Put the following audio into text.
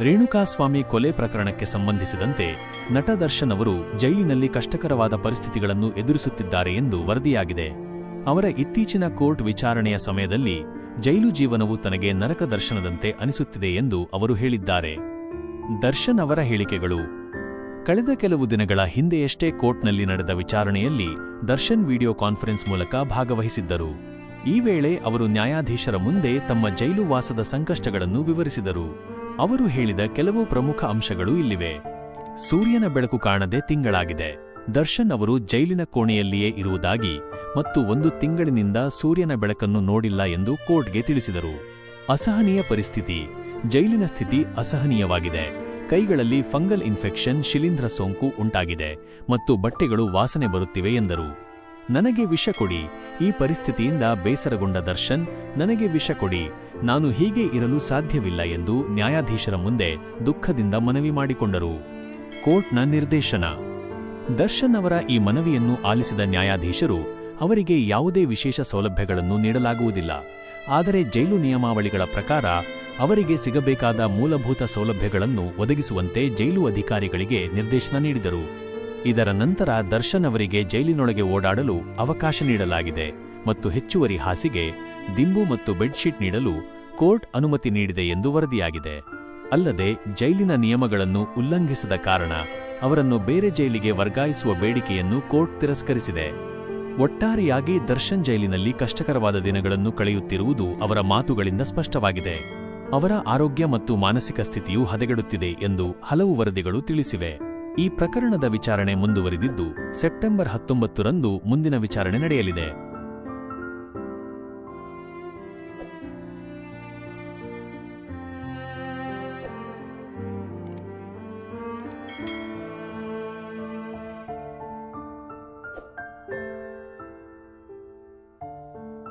ರೇಣುಕಾಸ್ವಾಮಿ ಕೊಲೆ ಪ್ರಕರಣಕ್ಕೆ ಸಂಬಂಧಿಸಿದಂತೆ ನಟ ದರ್ಶನ್ ಅವರು ಜೈಲಿನಲ್ಲಿ ಕಷ್ಟಕರವಾದ ಪರಿಸ್ಥಿತಿಗಳನ್ನು ಎದುರಿಸುತ್ತಿದ್ದಾರೆ ಎಂದು ವರದಿಯಾಗಿದೆ. ಅವರ ಇತ್ತೀಚಿನ ಕೋರ್ಟ್ ವಿಚಾರಣೆಯ ಸಮಯದಲ್ಲಿ ಜೈಲು ಜೀವನವು ತನಗೆ ನರಕ ದರ್ಶನದಂತೆ ಅನಿಸುತ್ತಿದೆ ಎಂದು ಅವರು ಹೇಳಿದ್ದಾರೆ. ದರ್ಶನ್ ಅವರ ಹೇಳಿಕೆಗಳು, ಕಳೆದ ಕೆಲವು ದಿನಗಳ ಹಿಂದೆಯಷ್ಟೇ ಕೋರ್ಟ್ನಲ್ಲಿ ನಡೆದ ವಿಚಾರಣೆಯಲ್ಲಿ ದರ್ಶನ್ ವಿಡಿಯೋ ಕಾನ್ಫರೆನ್ಸ್ ಮೂಲಕ ಭಾಗವಹಿಸಿದ್ದರು. ಈ ವೇಳೆ ಅವರು ನ್ಯಾಯಾಧೀಶರ ಮುಂದೆ ತಮ್ಮ ಜೈಲು ವಾಸದ ಸಂಕಷ್ಟಗಳನ್ನು ವಿವರಿಸಿದರು. ಅವರು ಹೇಳಿದ ಕೆಲವು ಪ್ರಮುಖ ಅಂಶಗಳು ಇಲ್ಲಿವೆ. ಸೂರ್ಯನ ಬೆಳಕು ಕಾಣದೆ ತಿಂಗಳಾಗಿದೆ. ದರ್ಶನ್ ಅವರು ಜೈಲಿನ ಕೋಣೆಯಲ್ಲಿಯೇ ಇರುವುದಾಗಿ ಮತ್ತು ಒಂದು ತಿಂಗಳಿನಿಂದ ಸೂರ್ಯನ ಬೆಳಕನ್ನು ನೋಡಿಲ್ಲ ಎಂದು ಕೋರ್ಟ್ಗೆ ತಿಳಿಸಿದರು. ಅಸಹನೀಯ ಪರಿಸ್ಥಿತಿ. ಜೈಲಿನ ಸ್ಥಿತಿ ಅಸಹನೀಯವಾಗಿದೆ. ಕೈಗಳಲ್ಲಿ ಫಂಗಲ್ ಇನ್ಫೆಕ್ಷನ್, ಶಿಲೀಂಧ್ರ ಸೋಂಕು ಉಂಟಾಗಿದೆ ಮತ್ತು ಬಟ್ಟೆಗಳು ವಾಸನೆ ಬರುತ್ತಿವೆ ಎಂದರು. ನನಗೆ ವಿಷ ಕೊಡಿ. ಈ ಪರಿಸ್ಥಿತಿಯಿಂದ ಬೇಸರಗೊಂಡ ದರ್ಶನ್, ನನಗೆ ವಿಷ ಕೊಡಿ. ನಾನು ಹೀಗೆ ಇರಲು ಸಾಧ್ಯವಿಲ್ಲ ಎಂದು ನ್ಯಾಯಾಧೀಶರ ಮುಂದೆ ದುಃಖದಿಂದ ಮನವಿ ಮಾಡಿಕೊಂಡರು. ಕೋರ್ಟ್ನ ನಿರ್ದೇಶನ. ದರ್ಶನ್ ಅವರ ಈ ಮನವಿಯನ್ನು ಆಲಿಸಿದ ನ್ಯಾಯಾಧೀಶರು ಅವರಿಗೆ ಯಾವುದೇ ವಿಶೇಷ ಸೌಲಭ್ಯಗಳನ್ನು ನೀಡಲಾಗುವುದಿಲ್ಲ. ಆದರೆ ಜೈಲು ನಿಯಮಾವಳಿಗಳ ಪ್ರಕಾರ ಅವರಿಗೆ ಸಿಗಬೇಕಾದ ಮೂಲಭೂತ ಸೌಲಭ್ಯಗಳನ್ನು ಒದಗಿಸುವಂತೆ ಜೈಲು ಅಧಿಕಾರಿಗಳಿಗೆ ನಿರ್ದೇಶನ ನೀಡಿದರು. ಇದರ ನಂತರ ದರ್ಶನ್ ಅವರಿಗೆ ಜೈಲಿನೊಳಗೆ ಓಡಾಡಲು ಅವಕಾಶ ನೀಡಲಾಗಿದೆ. ಮತ್ತು ಹೆಚ್ಚುವರಿ ಹಾಸಿಗೆ, ದಿಂಬು ಮತ್ತು ಬೆಡ್ಶೀಟ್ ನೀಡಲು ಕೋರ್ಟ್ ಅನುಮತಿ ನೀಡಿದೆ ಎಂದು ವರದಿಯಾಗಿದೆ. ಅಲ್ಲದೆ, ಜೈಲಿನ ನಿಯಮಗಳನ್ನು ಉಲ್ಲಂಘಿಸದ ಕಾರಣ ಅವರನ್ನು ಬೇರೆ ಜೈಲಿಗೆ ವರ್ಗಾಯಿಸುವ ಬೇಡಿಕೆಯನ್ನು ಕೋರ್ಟ್ ತಿರಸ್ಕರಿಸಿದೆ. ಒಟ್ಟಾರೆಯಾಗಿ ದರ್ಶನ್ ಜೈಲಿನಲ್ಲಿ ಕಷ್ಟಕರವಾದ ದಿನಗಳನ್ನು ಕಳೆಯುತ್ತಿರುವುದು ಅವರ ಮಾತುಗಳಿಂದ ಸ್ಪಷ್ಟವಾಗಿದೆ. ಅವರ ಆರೋಗ್ಯ ಮತ್ತು ಮಾನಸಿಕ ಸ್ಥಿತಿಯು ಹದಗೆಡುತ್ತಿದೆ ಎಂದು ಹಲವು ವರದಿಗಳು ತಿಳಿಸಿವೆ. ಈ ಪ್ರಕರಣದ ವಿಚಾರಣೆ ಮುಂದುವರಿದಿದ್ದು, ಸೆಪ್ಟೆಂಬರ್ ಹತ್ತೊಂಬತ್ತರಂದು ಮುಂದಿನ ವಿಚಾರಣೆ ನಡೆಯಲಿದೆ.